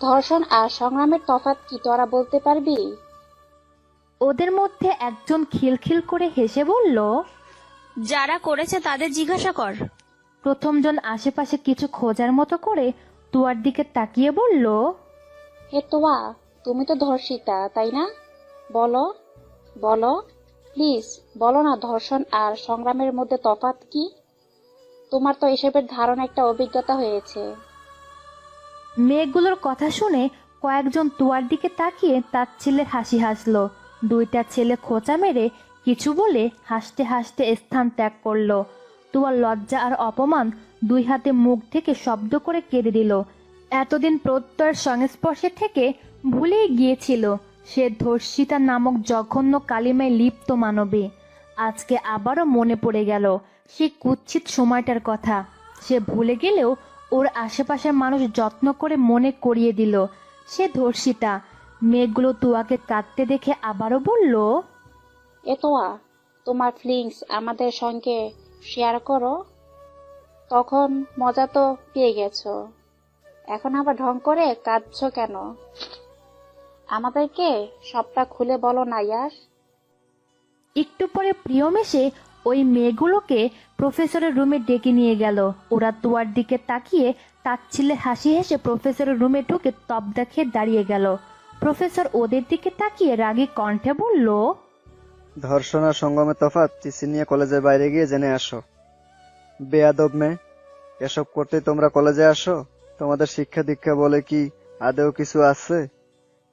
ধর্ষণ আর সংগ্রামের তফাৎ কি তোরা বলতে পারবি? ওদের মধ্যে একজন খিলখিল করে হেসে বলল যারা করেছে তাদের জিজ্ঞাসা কর। প্রথমজন আশেপাশে কিছু খোঁজার মতো করে তুয়ার দিকে তাকিয়ে বলল হে তোয়া তুমি তো ধর্ষিতা তাই না? বলো বলো প্লিজ বলো না ধর্ষণ আর সংগ্রামের মধ্যে তফাত কি? তোমার তো এসবের ধারণা একটা অভিজ্ঞতা হয়েছে। মেয়েগুলোর কথা শুনে কয়েকজন তুয়ার দিকে তাকিয়ে তার ছেলে হাসি হাসলো। দুইটা ছেলে খোঁচা মেরে কিছু বলে হাসতে হাসতে স্থান ত্যাগ করল। তুয়ার লজ্জা আর অপমান দুই হাতে মুখ থেকে শব্দ করে কেঁদে দিল এতদিন প্রত্যয়ের সংস্পর্শে থেকে ভুলেই গিয়েছিল সে ধর্ষিতা নামক জঘন্য কালিমায় লিপ্ত মানবে। আজকে আবারও মনে পড়ে গেল সেই কুৎসিত সময়টার কথা। সে ভুলে গেলেও ওর আশেপাশের মানুষ যত্ন করে মনে করিয়ে দিল। সে ধর্ষিতা মেয়েগুলো তুয়াকে কাঁদতে দেখে আবারও বলল এ তোয়া তোমার ফিলিংস আমাদের সঙ্গে শেয়ার করো। তখন মজা তো পেয়ে গেছো। এখন আবার ঢং করে কাঁদছো কেন? আমাদেরকে সবটা খুলে বলো না ইয়ার একটু পরে প্রিয়ম এসে ওই মেয়েগুলোকে প্রফেসরের রুমে ডেকে নিয়ে গেল। ওরা তুয়ার দিকে তাকিয়ে তার তাচ্ছিলে হাসি হেসে প্রফেসরের রুমে ঢুকে তবদা খেয়ে দাঁড়িয়ে গেল। প্রফেসর ওদের দিকে তাকিয়ে রাগী কণ্ঠে বলল ধর্ষণ আর সঙ্গমের তফাৎ টিসি নিয়ে কলেজের বাইরে গিয়ে জেনে আসো। বেয়াদব মেয়ে এসব করতে তোমরা কলেজে আসো? তোমাদের শিক্ষা দীক্ষা বলে কি আদেও কিছু আছে?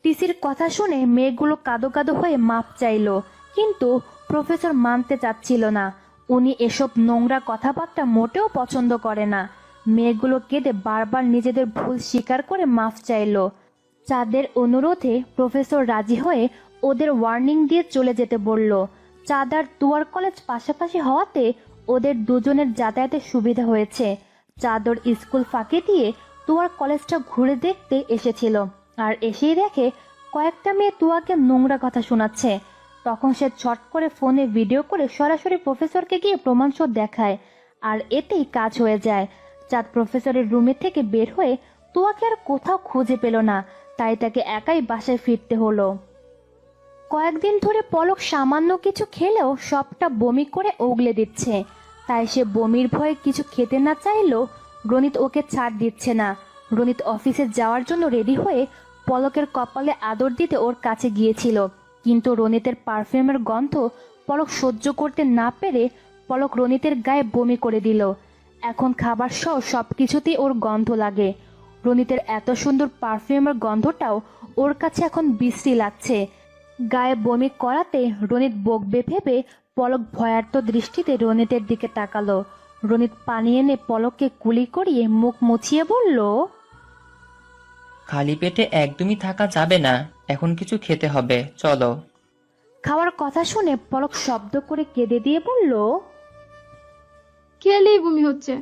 টিসির কথা শুনে মেয়েগুলো কাদো কাদো হয়ে মাপ চাইলো কিন্তু প্রফেসর মানতে চাচ্ছিল না। উনি এসব নোংরা কথাবার্তা মোটেও পছন্দ করে না। মেয়েগুলো কেঁদে বারবার নিজেদের ভুল স্বীকার করে মাফ চাইলো। চাঁদের অনুরোধে প্রফেসর রাজি হয়ে ওদের ওয়ার্নিং দিয়ে চলে যেতে বলল। চাঁদ আর তুয়ার কলেজ পাশাপাশি হওয়াতে ওদের দুজনের যাতায়াতের সুবিধা হয়েছে। চাঁদর স্কুল ফাঁকি দিয়ে তুয়ার কলেজটা ঘুরে দেখতে এসেছিল। আর এসেই দেখে কয়েকটা মেয়ে তুয়াকে নোংরা কথা শোনাচ্ছে। তখন সে ছট করে ফোনে ভিডিও করে সরাসরি প্রফেসরকে গিয়ে প্রমাণসহ দেখায়, আর এতেই কাজ হয়ে যায়। চাঁদ প্রফেসরের রুমে থেকে বের হয়ে তোয়াকে আর কোথাও খুঁজে পেল না, তাই তাকে একাই বাসায় ফিরতে হলো। কয়েকদিন ধরে পলক সামান্য কিছু খেলেও সবটা বমি করে ওগলে দিচ্ছে। তাই সে বমির ভয়ে কিছু খেতে না চাইলেও রনিত ওকে ছাড় দিচ্ছে না। রনিত অফিসে যাওয়ার জন্য রেডি হয়ে পলকের কপালে আদর দিতে ওর কাছে গিয়েছিল। কিন্তু রনিতের পারফিউমের গন্ধ পলক সহ্য করতে না পেরে পলক রনিতের গায়ে বমি করে দিল। এখন খাবার সহ সব কিছুতেই ওর গন্ধ লাগে। রনিতের এত সুন্দর পারফিউমের গন্ধটাও ওর কাছে এখন বিশ্রী লাগছে। গায়ে বমি করাতে রনিত বকবে ভেবে পলক ভয়ার্ত দৃষ্টিতে রনিতের দিকে তাকালো। রনিত পানি এনে পলককে কুলি করিয়ে মুখ মুছিয়ে বলল, খালি পেটে একদমই থাকা যাবে না। এখন কিছু খেতে হবে চলো। খাওয়ার কথা শুনে পলক শব্দ করে কেঁদে দিয়ে বলল খেলেই বমি হচ্ছে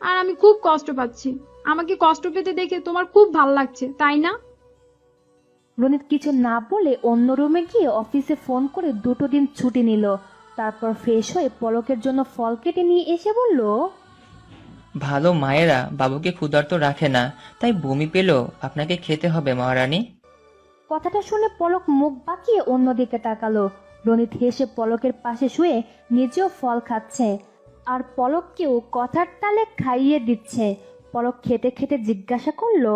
আর আমি খুব কষ্ট পাচ্ছি। আমাকে কষ্ট পেতে দেখে তোমার খুব ভালো লাগছে তাই না? রনিত কিছু না বলে অন্য রুমে গিয়ে অফিসে ফোন করে দুটো দিন ছুটি নিল। তারপর ফ্রেশ হয়ে পলকের জন্য ফল কেটে নিয়ে এসে বলল ভালো মায়েরা বাবুকে ক্ষুধার্ত রাখে না তাই বমি পেলেও আপনাকে খেতে হবে মহারানী। কথাটা শুনে পলক মুখ বাঁকিয়ে অন্যদিকে তাকালো। রনিত হেসে পলকের পাশে শুয়ে নিজেও ফল খাচ্ছে আর পলককেও কথার তালে খাইয়ে দিচ্ছে। পলক খেতে খেতে জিজ্ঞাসা করল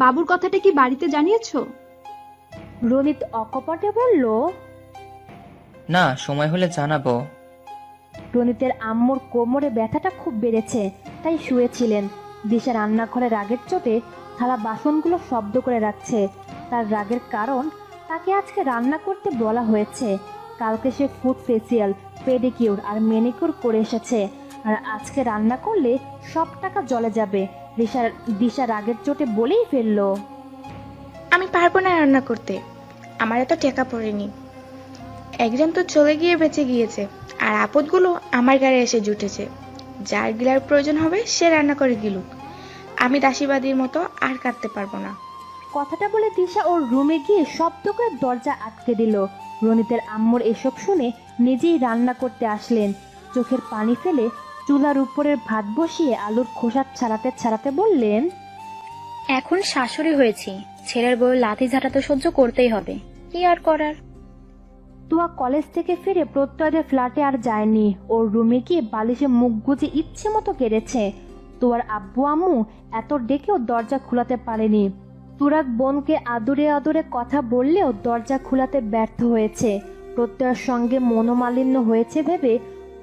বাবুর কথাটা কি বাড়িতে জানিয়েছো? রনিত অকপটে বলল না সময় হলে জানাব। রনিতের আম্মুর কোমরে ব্যথাটা খুব বেড়েছে তাই শুয়েছিলেন। দিশা রান্নাঘরে রাগের চোটে থালা বাসনগুলো শব্দ করে রাখছে। তার রাগের কারণ তাকে আজকে রান্না করতে বলা হয়েছে। কালকে সে ফুড ফেসিয়াল পেডিকিউর আর মেনিকিউর করে এসেছে। আর আজকে রান্না করলে সব টাকা জলে যাবে। দিশা দিশা রাগের চোটে বলেই ফেলল। আমি পারব না রান্না করতে। আমার এত টেকা পড়েনি। একজন তো চলে গিয়ে বেঁচে গিয়েছে। আর আপদগুলো আমার গাড়ি এসে জুটেছে। যার গিলার প্রয়োজন হবে, সে রান্না করে গিলুক। আমি দাসীবাদীর মতো আর কাটতে পারব না। কথাটা বলে তৃষা ওর রুমে গিয়ে শব্দ করে দরজা আটকে দিল। রনিতের আম্মুর এসব শুনে নিজেই রান্না করতে আসলেন। চোখের পানি ফেলে চুলার উপরের ভাত বসিয়ে আলুর খোসা ছাড়াতে ছাড়াতে বললেন এখন শাশুড়ি হয়েছি। ছেলের বউ লাথি ঝাঁটা তো সহ্য করতেই হবে। কি আর করার? তুয়া কলেজ থেকে ফিরে প্রত্যয়ের ফ্ল্যাটে আর যায়নি। ওর রুমে গিয়ে বালিশে মুখ গুজে ইচ্ছে মতো কেড়েছে। তোয়ার আব্বু আম্মু এত ডেকেও দরজা খোলাতে পারেনি। তুরাক বোনকে আদুরে আদুরে কথা বললেও দরজা খোলাতে ব্যর্থ হয়েছে। প্রত্যয়ের সঙ্গে মনোমালিন্য হয়েছে ভেবে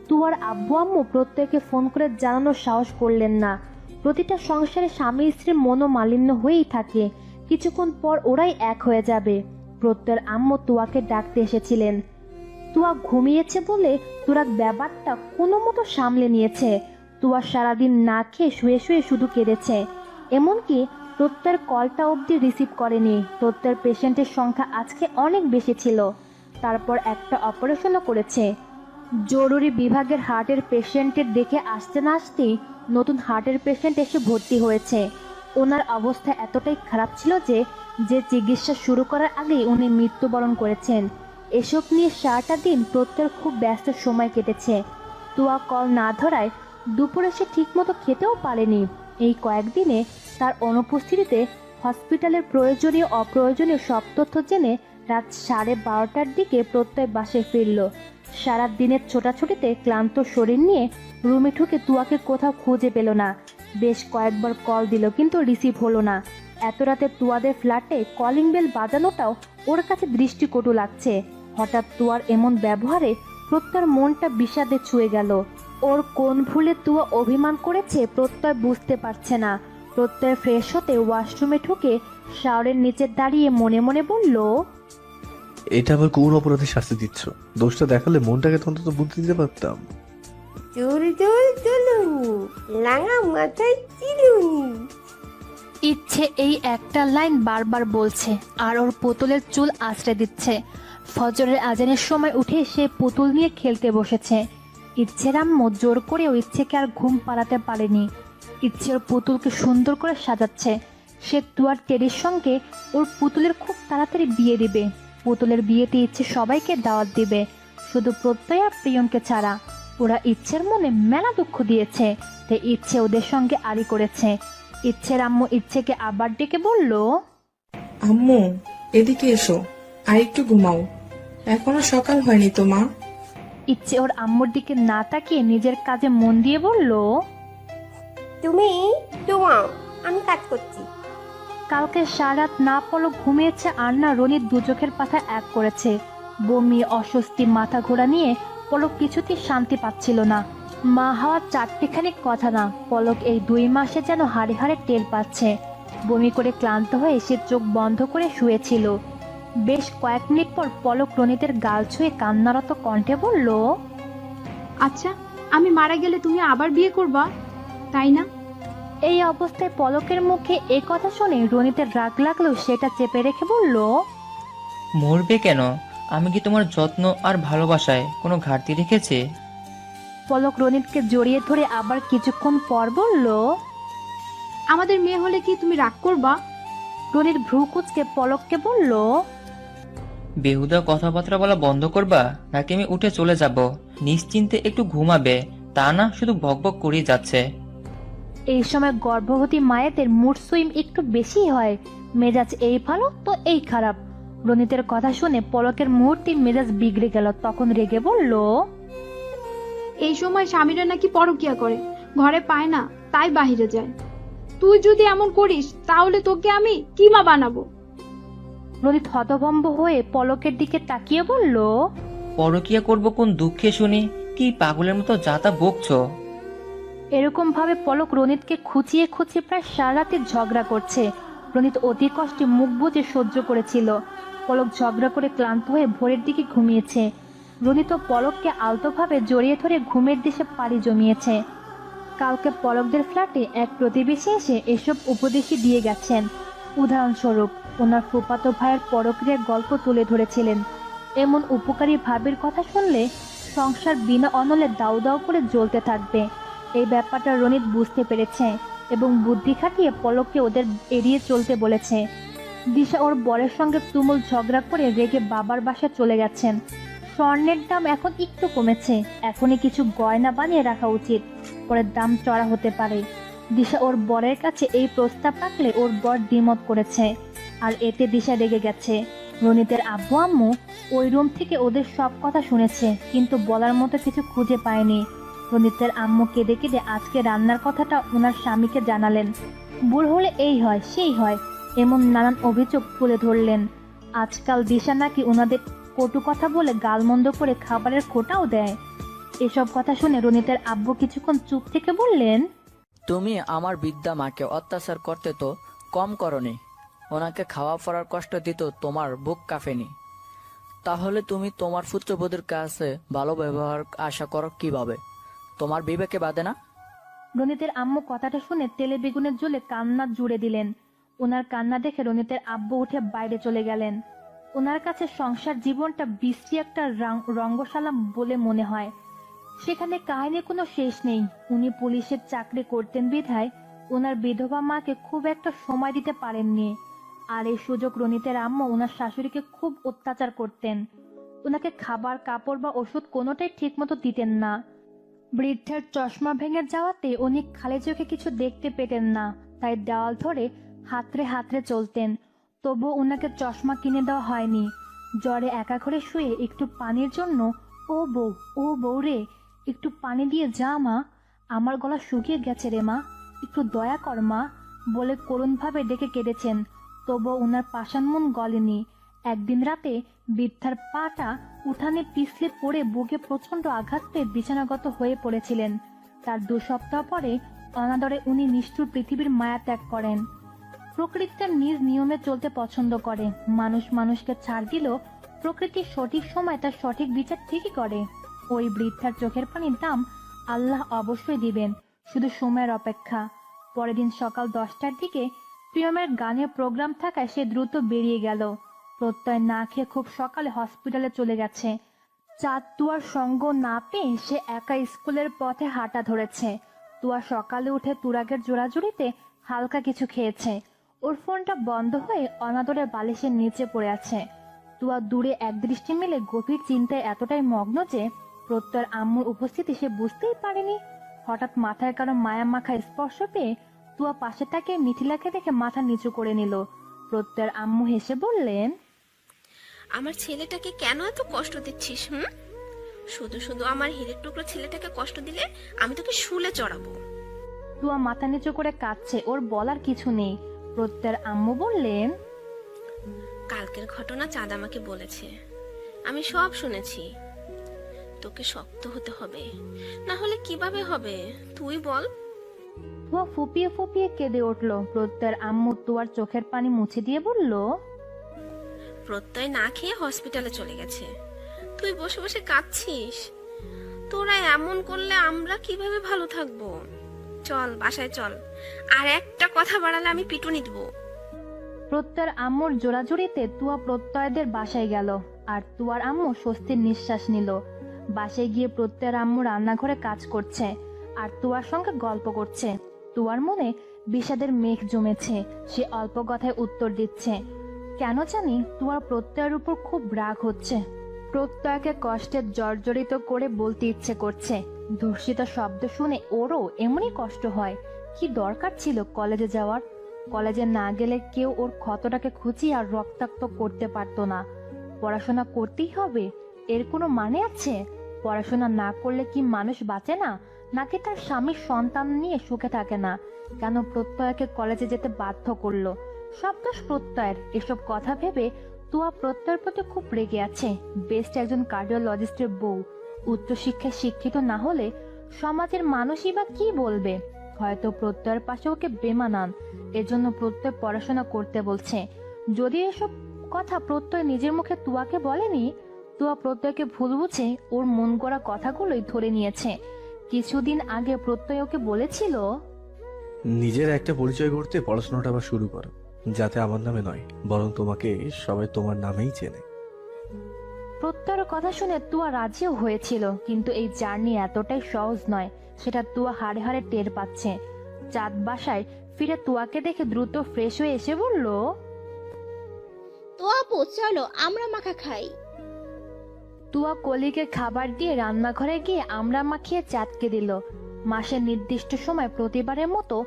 তুয়ার আব্বু আম্মু প্রত্যয়কে ফোন করে জানানোর সাহস করলেন না। প্রতিটা সংসারে স্বামী স্ত্রীর মনোমালিন্য হয়েই থাকে। কিছুক্ষণ পর ওরাই এক হয়ে যাবে। প্রত্যয়ের আম্মু তুয়াকে ডাকতে এসেছিলেন। তুয়া ঘুমিয়েছে বলে তুরাক ব্যাপারটা কোনো মতো সামলে নিয়েছে। তুয়া সারাদিন না খেয়ে শুয়ে শুয়ে শুধু কেঁদেছে। এমনকি প্রত্যয়ের কলটা অবধি রিসিভ করেনি। প্রত্যয়ের পেশেন্টের সংখ্যা আজকে অনেক বেশি ছিল। তারপর একটা অপারেশনও করেছে। জরুরি বিভাগের হার্টের পেশেন্টের দেখে আসতে না আসতেই নতুন হার্টের পেশেন্ট এসে ভর্তি হয়েছে। ওনার অবস্থা এতটাই খারাপ ছিল যে যে চিকিৎসা শুরু করার আগেই উনি মৃত্যুবরণ করেছেন। এসব নিয়ে সারাটা দিন প্রত্যয়ের খুব ব্যস্ত সময় কেটেছে। তুয়া কল না ধরায় দুপুরে সে ঠিকমতো খেতেও পারেনি। এই কয়েকদিনে তার অনুপস্থিতিতে হসপিটালের প্রয়োজনীয় অপ্রয়োজনীয় সব তথ্য জেনে রাত সাড়ে বারোটার দিকে প্রত্যয় বাসে ফিরল। সারা দিনের ছোটাছুটিতে ক্লান্ত শরীর নিয়ে রুমে ঢুকে তুয়াকে কোথাও খুঁজে পেল না। বেশ কয়েকবার কল দিল, কিন্তু রিসিভ হলো না। এত রাতে তুয়াদের ফ্ল্যাটে কলিং বেল বাজানোটাও ওর কাছে দৃষ্টিকটু লাগছে। হঠাৎ তুয়ার এমন ব্যবহারে প্রত্যয়ের মনটা বিষাদে ছুঁয়ে গেল। ওর কোন ভুলে তুয়া অভিমান করেছে প্রত্যয় বুঝতে পারছে না। প্রত্যয় ফ্রেশ হতে ওয়াশরুমে ঢুকে শাওরের নিচে দাঁড়িয়ে মনে মনে বলল এটা আবার কোন অপরাধে শাস্তি দিচ্ছ? দোষটা দেখালে মনটাকে তো অন্তত বুদ্ধি দিতে পারতাম। চুল চুল চুলুনি লাঙা মাথায় চিলুনি ইচ্ছে এই একটা লাইন বারবার বলছে আর ওর পুতুলের চুল আশ্রে দিচ্ছে। ফজরের আজানের সময় উঠে সে পুতুল নিয়ে খেলতে বসেছে। ইচ্ছের আম্মু জোর করেও ইচ্ছেকে আর ঘুম পাড়াতে পারেনি। ইচ্ছে ওর পুতুলকে সুন্দর করে সাজাচ্ছে। সে তুয়ার টেরির সঙ্গে ওর পুতুলের খুব তাড়াতাড়ি বিয়ে দিবে। পুতুলের বিয়েতে ইচ্ছে সবাইকে দাওয়াত দিবে। শুধু প্রত্যয় আর প্রিয়নকে ছাড়া। ওরা ইচ্ছের মনে মেলা দুঃখ দিয়েছে। তাই ইচ্ছে ওদের সঙ্গে আড়ি করেছে। ইচ্ছের আম্মু ইচ্ছেকে আবার ডেকে বলল, আম্মু, এদিকে এসো। আর একটু ঘুমাও। এখনও সকাল হয়নি তো মা। ইচ্ছে ওর আম্মুর দিকে না তাকিয়ে নিজের কাজে মন দিয়ে বলল তুমি ঘুমাও আমি কাজ করছি। কালকে সারাত না পলক ঘুমিয়েছে আর না রনির দু চোখের পাতা এক করেছে। বমি অস্বস্তি মাথা ঘোরা নিয়ে পলক কিছুতেই শান্তি পাচ্ছিল না। মা হওয়ার চারটিখানি কথা না পলক এই দুই মাসে যেন হাড়ে হাড়ে টের পাচ্ছে। বমি করে ক্লান্ত হয়ে সে চোখ বন্ধ করে শুয়েছিল। বেশ কয়েক মিনিট পর পলক রনিতের গাল ছুঁয়ে কান্নারত কণ্ঠে বলল আচ্ছা আমি মারা গেলে তুমি আবার বিয়ে করবা? তাই না? এই অবস্থায় পলকের মুখে এ কথা শুনে রনিতের রাগ লাগলেও সেটা চেপে রেখে বলল মরবে কেন? আমি কি তোমার যত্ন আর ভালোবাসায় কোনো ঘাটতি রেখেছি? পলক রনিতকে জড়িয়ে ধরে আবার কিছুক্ষণ পর বলল আমাদের মেয়ে হলে কি তুমি রাগ করবা? রনির ভ্রু কুচকে পলককে বলল বেহুদা কথাবার্তা বলা বন্ধ করবা নাকি আমি উঠে চলে যাব? নিশ্চিন্তে একটু ঘুমাবে তা না শুধু বকবক করেই যাচ্ছে। এই সময় গর্ভবতী মায়েদের মুড সুইম একটু বেশি হয়। মেজাজ এই ভালো তো এই খারাপ। রনিতের কথা শুনে পলকের মুহূর্তে মেজাজ বিগড়ে গেল তখন রেগে বলল এই সময় স্বামীরা নাকি পরকিয়া করে ঘরে পায় না তাই বাহিরে যায়। তুই যদি এমন করিস তাহলে তোকে আমি কিমা বানাবো? রনিত হতভম্ব হয়ে পলকের দিকে তাকিয়ে বলল পরকিয়া করব কোন দুঃখে শুনি কি পাগলের মতো যাতা বকছো? এরকম ভাবে পলক রনিতকে খুঁচিয়ে খুঁচিয়ে প্রায় সারা রাতে ঝগড়া করছে। রনিত অতি কষ্টে মুখ বুজে সহ্য করেছিল। পলক ঝগড়া করে ক্লান্ত হয়ে ভোরের দিকে ঘুমিয়েছে। রনিত পলককে আলতোভাবে জড়িয়ে ধরে ঘুমের দেশে পাড়ি জমিয়েছে। কালকে পলকদের ফ্ল্যাটে এক প্রতিবেশী এসে এসব উপদেশই দিয়ে গেছেন। উদাহরণস্বরূপ ওনার ফুপাতো ভাইয়ের পরক্রিয়ার গল্প তুলে ধরেছিলেন। এমন উপকারী ভাবের কথা শুনলে সংসার বিনা অনলে দাউ দাউ করে জ্বলতে থাকবে। এই ব্যাপারটা রনিত বুঝতে পেরেছে এবং বুদ্ধি খাটিয়ে পলককে ওদের এড়িয়ে চলতে বলেছে। দিশা ওর বরের সঙ্গে তুমুল ঝগড়া করে রেগে বাবার বাসায় চলে গেছেন স্বর্ণের দাম এখন একটু কমেছে, এখনই কিছু গয়না বানিয়ে রাখা উচিত, পরে দাম চড়া হতে পারে। দিশা ওর বরের কাছে এই প্রস্তাব রাখলে ওর বর দ্বিমত করেছে। আর এতে দিশা রেগে গেছে। রনিতের আব্বু, আম্মু ওই রুম থেকে ওদের সব কথা শুনেছে, কিন্তু বলার মতো কিছু খুঁজে পায়নি। রনিতের আম্মু কেঁদে কেঁদে আজকে রান্নার কথাটা ওনার স্বামীকে জানালেন। বুড় হলে এই হয়, সেই হয়, এমন নানান অভিযোগ তুলে ধরলেন। আজকাল দিশা নাকি ওনাদের কটু কথা বলে গালমন্দ করে খাবারের খোটাও দেয়। এসব কথা শুনে রনিতের আব্বু কিছুক্ষণ চুপ থেকে বললেন, তুমি আমার বিদ্যা মাকে অত্যাচার করতে তো কম করনি। ওনাকে খাওয়া পড়ার কষ্ট দিত তোমার বুক কাঁপেনি। তাহলে তুমি তোমার পুত্রবধূর কাছে ভালো ব্যবহার আশা করো কীভাবে? তোমার বিবেকে বাদে না? রনিতের আম্মু কথাটা শুনে তেলে বেগুনের জ্বলে কান্না জুড়ে দিলেন। ওনার কান্না দেখে রনিতের আব্বু উঠে বাইরে চলে গেলেন। ওনার কাছে সংসার জীবনটা বিশ্রী একটা রঙ্গশালা বলে মনে হয়। সেখানে কাহিনীর কোনো শেষ নেই। উনি পুলিশের চাকরি করতেন বিধায় ওনার বিধবা মাকে খুব একটা সময় দিতে পারেননি। আর এই সুযোগ রনিতের আম্মু ওনার শাশুড়িকে খুব অত্যাচার করতেন। ওনাকে খাবার, কাপড় বা ওষুধ কোনোটাই ঠিকমতো দিতেন না। বৃদ্ধের চশমা ভেঙে যাওয়াতে উনি খালি চোখে কিছু দেখতে পেতেন না, তাই দেওয়াল ধরে হাতড়ে হাতড়ে চলতেন। তবু ওনাকে চশমা কিনে দেওয়া হয়নি। জ্বরে একা ঘরে শুয়ে একটু পানির জন্য, ও বউ ও বউ রে, একটু পানি দিয়ে যা মা, আমার গলা শুকিয়ে গেছে রে মা, একটু দয়া কর মা, বলে করুণভাবে ডেকে কেঁদেছেন। তবু ওনার পাষাণ মন গলেনি। একদিন রাতে বৃদ্ধার পাটা উঠানে পিছলে পড়ে বুকে প্রচণ্ড আঘাত পেয়ে বিছানাগত হয়ে পড়েছিলেন। তার দু সপ্তাহ পরে অনাদরে উনি নিষ্ঠুর পৃথিবীর মায়া ত্যাগ করেন। প্রকৃতি তার নিজ নিয়মে চলতে পছন্দ করে। মানুষ মানুষকে ছাড় দিলেও প্রকৃতির সঠিক সময় তার সঠিক বিচার ঠিকই করে। ওই বৃদ্ধার চোখের পানির দাম আল্লাহ অবশ্যই দিবেন, শুধু সময়ের অপেক্ষা। পরের দিন সকাল দশটার দিকে প্রিয়মের গানে প্রোগ্রাম থাকায় সে দ্রুত বেরিয়ে গেল। প্রত্যয় না খেয়ে খুব সকালে হসপিটালে চলে গেছে। চাঁদ তুয়ার সঙ্গ না পেয়ে সে একা স্কুলের পথে হাঁটা ধরেছে। তুয়া সকালে উঠে তুরাগের জোড়াজুড়িতে হালকা কিছু খেয়েছে। ওর ফোনটা বন্ধ হয়ে অনাদরের বালিশের নিচে পড়ে আছে। তুয়া দূরে একদৃষ্টি মিলে গভীর চিন্তায় এতটাই মগ্ন যে প্রত্যয়ের আম্মুর উপস্থিতি সে বুঝতেই পারেনি। হঠাৎ মাথায় কারও মায়া মাখা স্পর্শ পেয়ে তুয়া পাশে তাকে মিথিলাকে দেখে মাথা নিচু করে নিল। প্রত্যয়ের আম্মু হেসে বললেন আমার ছেলেটাকে কেন এত কষ্ট দিচ্ছিস হুম? শুধু শুধু আমার হিরের টুকরো ছেলেটাকে কষ্ট দিলে আমি তোকে শুলে চড়াবো। তুয়া মাথা নিচু করে কাঁদছে ওর বলার কিছু নেই। প্রত্যয়ের আম্মু বললেন কালকের ঘটনা চাঁদ আমাকে বলেছে। আমি সব শুনেছি। তোকে শক্ত হতে হবে। না হলে কীভাবে হবে? তুই বল। তুয়া ফুপিয়ে ফুপিয়ে কেঁদে উঠল। প্রত্যয়ের আম্মু তুয়ার চোখের পানি মুছে দিয়ে বলল প্রত্যয় না খেয়ে হসপিটালে চলে গেছে। তুই বসে বসে কাঁদছিস। তোরা এমন করলে আমরা কীভাবে ভালো থাকব? চল বাসায় চল। আর একটা কথা বাড়ালে আমি পিটুনি দেবো। প্রত্যয়ের আম্মুর জোড়াজুড়িতে তুয়া প্রত্যয়দের বাসায় গেল আর তুয়ার আম্মু স্বস্তির নিঃশ্বাস নিল। বাসায় গিয়ে প্রত্যয়ের আম্মু রান্নাঘরে কাজ করছে। আর তুয়ার সঙ্গে গল্প করছে। তুয়ার মনে বিষাদের মেঘ জমেছে। সে অল্প কথায় উত্তর দিচ্ছে, কেন জানি তুয়ার প্রত্যয়ের উপর খুব রাগ হচ্ছে। প্রত্যয়কে কষ্টে জর্জরিত করে বলতে ইচ্ছে করছে। ধর্ষিত শব্দ শুনে ওরও এমনই কষ্ট হয়। কি দরকার ছিল কলেজে যাওয়ার? কলেজে না গেলে কেউ ওর ক্ষতটাকে খুঁচিয়ে আর রক্তাক্ত করতে পারতো না। পড়াশোনা করতেই হবে, এর কোনো মানে আছে? পড়াশোনা না করলে কি মানুষ বাঁচে না? নাকি তার স্বামীর সন্তান নিয়ে সুখে থাকে না? কেন প্রত্যয়কে কলেজে যেতে বাধ্য করল? সব দোষ প্রত্যয়ের এসব কথা ভেবে তুয়া প্রত্যয়ের প্রতি খুব রেগে আছে। বেস্ট একজন কার্ডিওলজিস্টের বউ। উচ্চশিক্ষায় শিক্ষিত না হলে সমাজের মানুষই বা কি বলবে? হয়তো প্রত্যয়ের পাশে ওকে বেমানান। এজন্য প্রত্যয় পড়াশোনা করতে বলছে। যদি এসব কথা প্রত্যয় নিজের মুখে তুয়াকে বলেনি, তুয়া প্রত্যয়কে ভুল বুঝে ওর মন গড়া কথাগুলোই ধরে নিয়েছে। কিছুদিন আগে প্রত্যয় ওকে বলেছিল? নিজের একটা পরিচয় করতে পড়াশোনাটা আবার শুরু করো। যাতে আমার নামে নয় বরং তোমাকে সবাই তোমার নামেই চেনে। প্রত্যয়ের কথা শুনে তুয়া রাজিও হয়েছিল কিন্তু এই জার্নি এতটাই সহজ নয় সেটা তুয়া হাড়ে হাড়ে টের পাচ্ছে। চাঁদ বাসায় ফিরে তুয়াকে দেখে দ্রুত ফ্রেশ হয়ে এসে বলল তো আপু চলো আমরা মাখা খাই। তুয়া কলিকে খাবার দিয়ে রান্নাঘরে গিয়ে আমরা মাখিয়ে চাঁদকে দিল। মাসের নির্দিষ্ট সময় প্রতিবারের মতো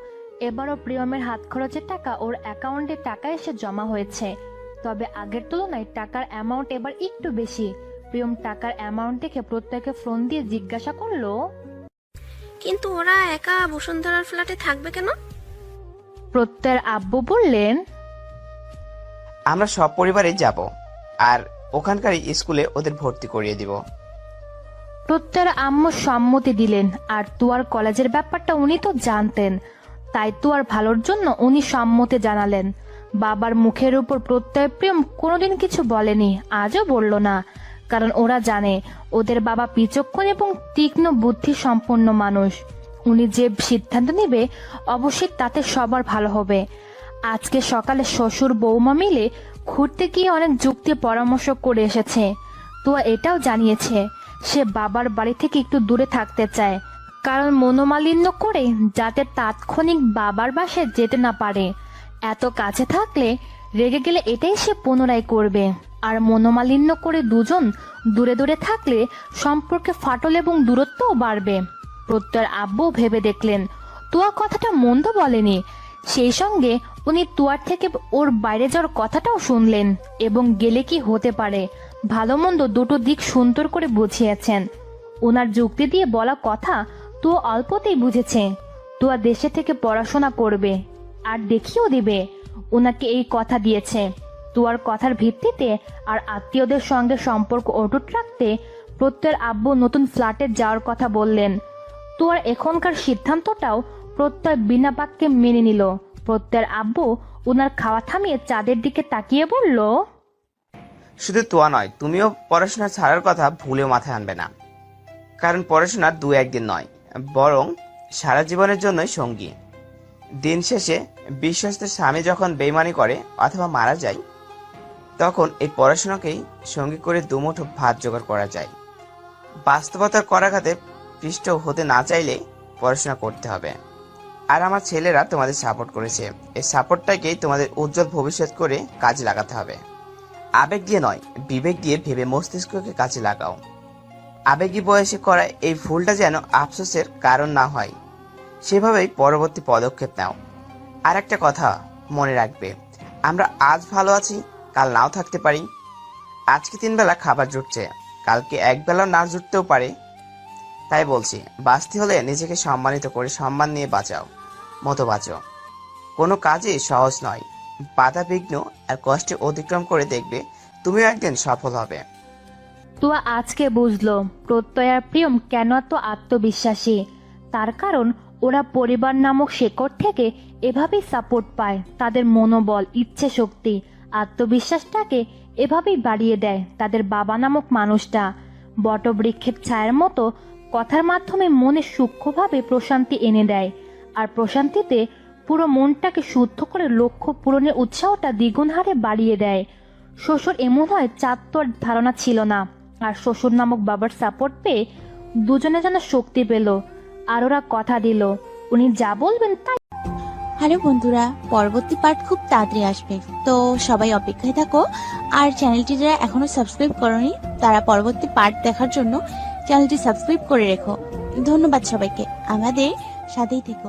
এবারও প্রিয়মের হাত খরচের টাকা ওর অ্যাকাউন্টে টাকা এসে জমা হয়েছে। তবে আগের তুলনায় টাকার অ্যামাউন্ট এবার একটু বেশি। প্রিয়ম টাকার অ্যামাউন্ট দেখে প্রত্যেকে ফোন দিয়ে জিজ্ঞাসা করল কিন্তু ওরা একা বসুন্ধরার ফ্ল্যাটে থাকবে কেন? প্রত্যয়ের আব্বু বললেন আমরা সব পরিবারে যাব। আর ওখানকার স্কুলে ওদের ভর্তি করিয়ে দিব। প্রত্যয়ের আম্মু সম্মতি দিলেন, আর তুয়ার কলেজের ব্যাপারটা উনি তো জানতেন। তাই তুয়ার ভালোর জন্য উনি সম্মতি জানালেন। বাবার মুখের উপর প্রত্যয় প্রেম কোনোদিন কিছু বলেনি, আজও বলল না। কারণ ওরা জানে, ওদের বাবা বিচক্ষণ এবং তীক্ষ্ণ বুদ্ধি সম্পন্ন মানুষ। উনি যে সিদ্ধান্ত নেবে, অবশ্যই তাতে সবার ভালো হবে। আজকে সকালে শ্বশুর বৌমা মিলে ঘুরতে গিয়ে অনেক যুক্তি পরামর্শ করে এসেছে। তুয়া এটাও জানিয়েছে, সে বাবার বাড়ি থেকে একটু দূরে থাকতে চায়, কারণ মনোমালিন্য করে যাতে তাৎক্ষণিক বাবার বাসে যেতে না পারে। এত কাছে থাকলে রেগে গেলে এটাই সে পুনরায় করবে। আর মনোমালিন্য করে দুজন দূরে দূরে থাকলে সম্পর্কে ফাটল এবং দূরত্বও বাড়বে। প্রত্যয়ের আব্বু ভেবে দেখলেন, তুয়া কথাটা মন্দ বলেনি সেই সঙ্গে উনি তুয়ার থেকে ওর বাইরে যাওয়ার কথাটাও শুনলেন এবং গেলে কি হতে পারে, ভালো মন্দ দুটো দিক সুন্দর করে বুঝিয়েছেন। ওনার যুক্তি দিয়ে বলা কথা তো অল্পতেই বুঝেছে তুয়া দেশে থেকে পড়াশোনা করবে, আর দেখিয়েও দিবে ওনাকে এই কথা দিয়েছে। তুয়ার কথার ভিত্তিতে আর আত্মীয়দের সঙ্গে সম্পর্ক অটুট রাখতে প্রত্যয়ের আব্বু নতুন ফ্ল্যাটে যাওয়ার কথা বললেন। তুয়ার এখনকার সিদ্ধান্তটাও প্রত্যয় বিনা বাক্যে মেনে নিল। প্রত্যয়ের আব্বু উনার খাওয়া থামিয়ে চাঁদের দিকে তাকিয়ে বলল, শুধু তোয়া নয়, তুমিও পড়াশোনা ছাড়ার কথা ভুলেও মাথায় আনবে না। কারণ পড়াশোনা দু একদিন নয়, বরং সারা জীবনের জন্যই সঙ্গী। দিন শেষে বিশ্বস্ত স্বামী যখন বেইমানি করে অথবা মারা যায়, তখন এই পড়াশোনাকেই সঙ্গী করে দুমুঠো ভাত জোগাড় করা যায়। বাস্তবতার করাঘাতে পৃষ্ঠ হতে না চাইলে পড়াশোনা করতে হবে। আর আমার ছেলেরা তোমাদের সাপোর্ট করেছে। এই সাপোর্টটাকেই তোমাদের উজ্জ্বল ভবিষ্যৎ করে কাজে লাগাতে হবে। আবেগ দিয়ে নয়, বিবেক দিয়ে ভেবে মস্তিষ্ককে কাজে লাগাও। আবেগী বয়সে করা এই ভুলটা যেন আফসোসের কারণ না হয়। সেভাবেই পরবর্তী পদক্ষেপ নাও। আর একটা কথা মনে রাখবে, আমরা আজ ভালো আছি, কাল নাও থাকতে পারি। আজকে তিন বেলা খাবার জুটছে, কালকে এক বেলা না জুটতেও পারে। তাই বলছি বাঁচতে হলে নিজেকে সম্মানিত করে সম্মান নিয়ে বাঁচাও। মতো বাঁচো কোনো কাজই সহজ নয়। বাধা বিঘ্ন আর কষ্টে অতিক্রম করে দেখবে তুমিও একদিন সফল হবে। তুয়া আজকে বুঝলো, প্রত্যয় আর প্রিয়ম কেন এত আত্মবিশ্বাসী? তার কারণ ওরা পরিবার নামক শেকড় থেকে এভাবেই সাপোর্ট পায়, তাদের মনোবল, ইচ্ছে শক্তি, আত্মবিশ্বাসটাকে এভাবেই বাড়িয়ে দেয় তাদের বাবা নামক মানুষটা। বটবৃক্ষের ছায়ের মতো কথার মাধ্যমে মনে সূক্ষ্মভাবে প্রশান্তি এনে দেয়। আর প্রশান্তিতে পুরো মনটাকে শুদ্ধ করে লক্ষ্য পূরণের উৎসাহটা দ্বিগুণ হারে বাড়িয়ে দেয়। শ্বশুর এমন হয়, চাঁদ ধারণা ছিল না। আর শ্বশুর নামক বাবার সাপোর্ট পেয়ে দুজনে যেন শক্তি পেল, আর ওরা কথা দিল, উনি যা বলবেন তাই হ্যালো বন্ধুরা, পরবর্তী পার্ট খুব তাড়াতাড়ি আসবে। তো সবাই অপেক্ষায় থাকো, আর চ্যানেলটি যারা এখনও সাবস্ক্রাইব করনি, তারা পরবর্তী পার্ট দেখার জন্য চ্যানেলটি সাবস্ক্রাইব করে রেখো। ধন্যবাদ সবাইকে, আমাদের সাথেই থেকো।